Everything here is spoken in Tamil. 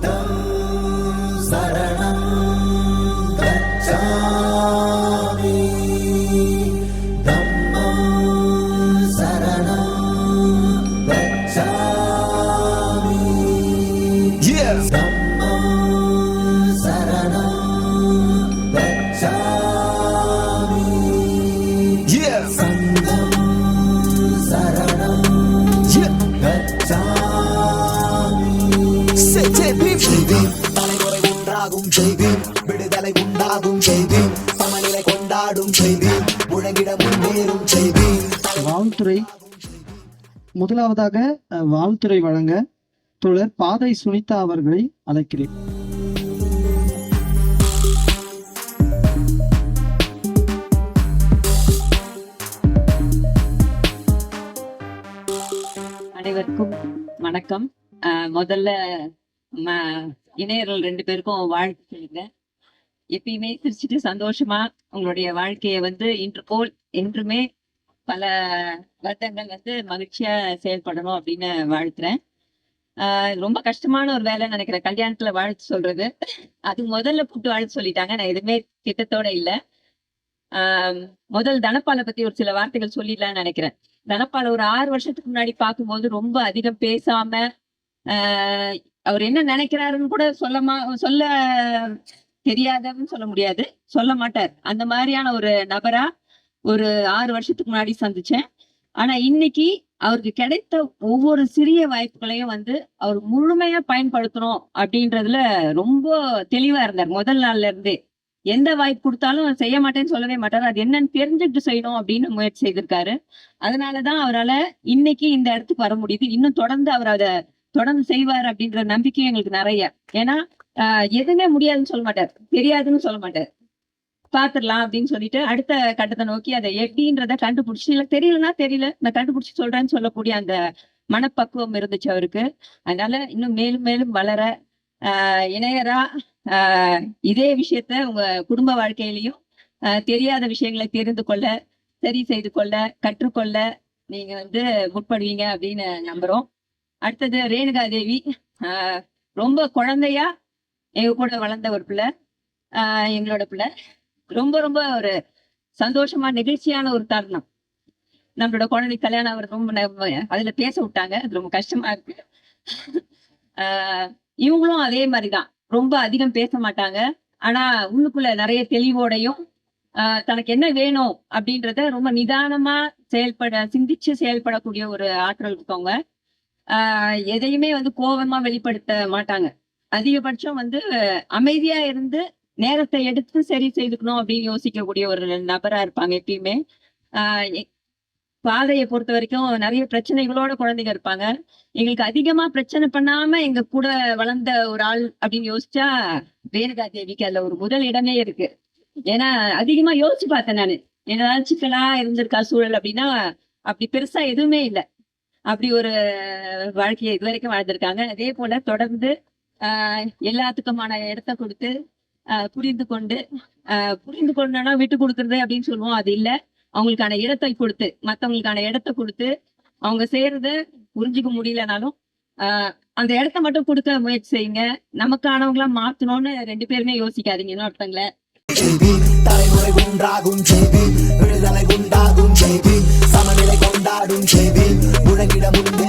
等。தலைமுறை ஒன்றாகும் செய்தேன் விடுதலை உண்டாகும் செய்தேன் சமநிலை கொண்டாடும் செய்தேன் முழங்கிட முன்னேறும் செய்தேன் வாழ்த்துறை. முதலாவதாக வாழ்த்துறை வழங்க தோழர் பாதை சுனிதா அவர்களை அழைக்கிறேன். அனைவருக்கும் வணக்கம். அஹ் முதல்ல இணையர்கள் ரெண்டு பேருக்கும் வாழ்த்து சொல்லுங்க எப்பயுமே சிரிச்சுட்டு சந்தோஷமா உங்களுடைய வாழ்க்கையை வந்து இன்று போல் என்றுமே பல வருடங்கள் வந்து மகிழ்ச்சியா செயல்படணும் அப்படின்னு வாழ்த்துறேன். ஆஹ் ரொம்ப கஷ்டமான ஒரு வேலை நினைக்கிறேன். கல்யாணத்துல வாழ்த்து சொல்றது. அது முதல்ல கூப்பிட்டு வாழ்த்து சொல்லிட்டாங்க. நான் எதுவுமே திட்டத்தோட இல்லை. ஆஹ் முதல் தனப்பாலை பத்தி ஒரு சில வார்த்தைகள் சொல்லிடலாம்னு நினைக்கிறேன். தனப்பாலை ஒரு ஆறு வருஷத்துக்கு முன்னாடி பார்க்கும்போது ரொம்ப அதிகம் பேசாம ஆஹ் அவர் என்ன நினைக்கிறாருன்னு கூட சொல்லமா சொல்ல தெரியாதன்னு சொல்ல முடியாது. சொல்ல மாட்டார். அந்த மாதிரியான ஒரு நபரா ஒரு ஆறு வருஷத்துக்கு முன்னாடி சந்திச்சேன். ஆனா இன்னைக்கு அவருக்கு கிடைத்த ஒவ்வொரு சிறிய வாய்ப்புகளையும் வந்து அவர் முழுமையா பயன்படுத்தணும் அப்படின்றதுல ரொம்ப தெளிவா இருந்தார். முதல் நாள்ல இருந்தே. எந்த வாய்ப்பு கொடுத்தாலும் செய்ய மாட்டேன்னு சொல்லவே மாட்டார். அது என்னன்னு தெரிஞ்சுக்கிட்டு செய்யணும் அப்படின்னு முயற்சி செய்திருக்காரு. அதனாலதான் அவரால இன்னைக்கு இந்த இடத்துக்கு வர முடியுது. இன்னும் தொடர்ந்து அவர் அதை தொடர்ந்து செய்வார் அப்படின்ற நம்பிக்கையும் எங்களுக்கு நிறைய. ஏன்னா ஆஹ் எதுவுமே முடியாதுன்னு சொல்ல மாட்டார். தெரியாதுன்னு சொல்ல மாட்டார். பாத்துடலாம் அப்படின்னு சொல்லிட்டு அடுத்த கட்டத்தை நோக்கி அதை எப்படின்றத கண்டுபிடிச்சு இல்ல தெரியலன்னா தெரியல நான் கண்டுபிடிச்சு சொல்றேன்னு சொல்லக்கூடிய அந்த மனப்பக்குவம் இருந்துச்சு அவருக்கு. அதனால இன்னும் மேலும் மேலும் வளர ஆஹ் இணையரா ஆஹ் இதே விஷயத்த உங்க குடும்ப வாழ்க்கையிலையும் ஆஹ் தெரியாத விஷயங்களை தெரிந்து கொள்ள சரி செய்து கொள்ள கற்றுக்கொள்ள நீங்க வந்து முற்படுவீங்க அப்படின்னு நம்புறோம். அடுத்தது ரேணுகா தேவி ஆஹ் ரொம்ப குழந்தையா எங்க கூட வளர்ந்த ஒரு பிள்ளை. ஆஹ் எங்களோட பிள்ளை. ரொம்ப ரொம்ப ஒரு சந்தோஷமா நெகிழ்ச்சியான ஒரு தருணம். நம்மளோட குழந்தை கல்யாணம் அவர் ரொம்ப அதுல பேச விட்டாங்க. அது ரொம்ப கஷ்டமா இருக்கு. ஆஹ் இவங்களும் அதே மாதிரிதான். ரொம்ப அதிகம் பேச மாட்டாங்க. ஆனா உள்ளுக்குள்ள நிறைய தெளிவோடையும் ஆஹ் தனக்கு என்ன வேணும் அப்படின்றத ரொம்ப நிதானமா செயல்பட சிந்திச்சு செயல்படக்கூடிய ஒரு ஆற்றல் இருக்கவங்க. ஆஹ் எதையுமே வந்து கோபமா வெளிப்படுத்த மாட்டாங்க. அதிகபட்சம் வந்து அமைதியா இருந்து நேரத்தை எடுத்து சரி செய்துக்கணும் அப்படின்னு யோசிக்கக்கூடிய ஒரு நபரா இருப்பாங்க எப்பயுமே. ஆஹ் பாதையை பொறுத்த வரைக்கும் நிறைய பிரச்சனைகளோட குழந்தைங்க இருப்பாங்க. எங்களுக்கு அதிகமா பிரச்சனை பண்ணாம எங்க கூட வளர்ந்த ஒரு ஆள் அப்படின்னு யோசிச்சா வேணுகா தேவிக்கு அதுல ஒரு முதல் இடமே இருக்கு. ஏன்னா அதிகமா யோசிச்சு பார்த்தேன் நானு. என்னதான் சிக்கலா இருந்திருக்கா சூழல் அப்படின்னா அப்படி பெருசா எதுவுமே இல்லை. அப்படி ஒரு வாழ்க்கையை இது வரைக்கும் வாழ்ந்திருக்காங்க. அதே போல தொடர்ந்து ஆஹ் எல்லாத்துக்குமான இடத்த கொடுத்து ஆஹ் புரிந்து கொண்டு ஆஹ் புரிந்து கொண்டனா விட்டு கொடுக்கறது அப்படின்னு சொல்லுவோம். அது இல்ல. அவங்களுக்கான இடத்தை கொடுத்து மத்தவங்களுக்கான இடத்த கொடுத்து அவங்க செய்யறத புரிஞ்சுக்க முடியலனாலும் ஆஹ் அந்த இடத்த மட்டும் கொடுக்க முயற்சி செய்யுங்க. நமக்கானவங்களா மாத்தணும்னு ரெண்டு பேருமே யோசிக்காதீங்க. இன்னொருத்தங்களை தலைமுறை உண்டாகும் செய்தி விடுதலை உண்டாகும் செய்தி சமநிலை கொண்டாடும் செய்தி. முழங்கிட முன்னேறும்